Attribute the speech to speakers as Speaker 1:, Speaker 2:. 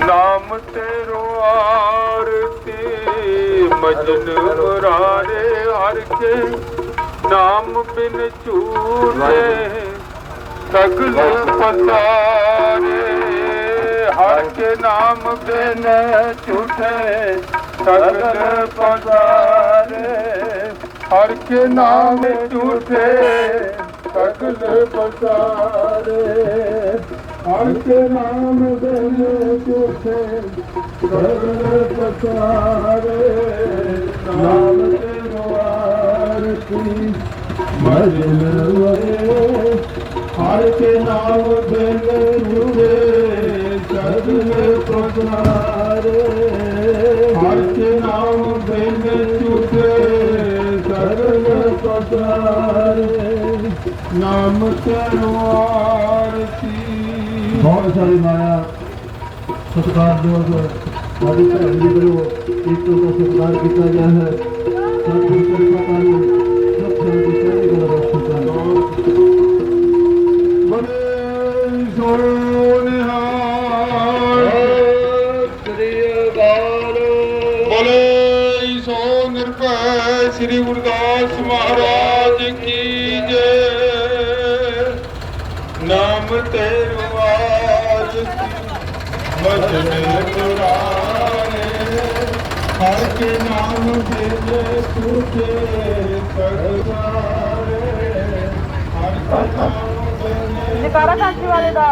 Speaker 1: ਨਾਮ ਤੇਰੋ ਆਰਤੀ, ਮਜਨ ਮੁਰਾਰੇ ਹਰ ਕੇ ਨਾਮ ਬਿਨ ਝੂਠੇ, ਸਗਲ ਪਸਾਰੇ ਹਰ ਕੇ ਨਾਮ ਬਿਨ ਝੂਠੇ, ਸਗਲ ਪਸਾਰੇ ਹਰ ਕੇ ਨਾਮ ਝੂਠੇ, ਸਗਲ ਪਸਾਰੇ ਹਰ ਕੇ ਨਾਮ ਬਿਨ ਝੂਠੇ ਸਗਲ ਪਸਾਰੇ, ਨਾਮ ਤੇਰੋ ਆਰਤੀ ਮਜਨ ਵਰੇ ਹਰ ਕੇ ਨਾਮ ਬਿਨ ਜੁੜੇ ਸਗਲ ਪਸਾਰੇ ਹਰ ਕੇ ਨਾਮ ਬਿਨ ਝੂਠੇ ਸਗਲ ਪਸਾਰੇ ਨਾਮ ਤੇਰੋ
Speaker 2: ਬਹੁਤ ਸਾਰੇ ਮਾਇਆ ਸਤਿਕਾਰਯੋਗ ਸਾਡੀ ਭੈਣ ਜੀ ਵੱਲੋਂ ਇੱਕ ਤੋਂ ਸਤਿਕਾਰ ਕੀਤਾ ਗਿਆ ਹੈ। ਸਤਿਗੁਰੂ ਕਿਰਪਾ ਕਰਨ ਸਭ ਸੰਗਤ ਚੜ੍ਹਦੀ ਕਲਾ ਬਖਸ਼ੇ
Speaker 1: ਬੜੇ ਸੋਨਿਹਾਰ
Speaker 2: ਸ੍ਰੀ ਅਕਾਲ
Speaker 1: ਬੋਲੇ ਸੋ ਨਿਰਭੈ ਸ੍ਰੀ ਗੁਰਦਾਸ ਮਹਾਰਾਜ ਕੀ ਜੈ ਨਾਮ ਤੇਰੋ ਆਜ ਮਜਨ ਪੁਰਾਣੇ ਹਰ ਕੇ ਨਾਮ ਦੇ ਤੁਝੇ ਸਰਦਾਰੇ ਹਰ ਕੇ ਨਾਮ ਦੇ
Speaker 3: ਜਕਾਰਾ ਕਾਂਚੀ ਵਾਲੇ ਦਾ।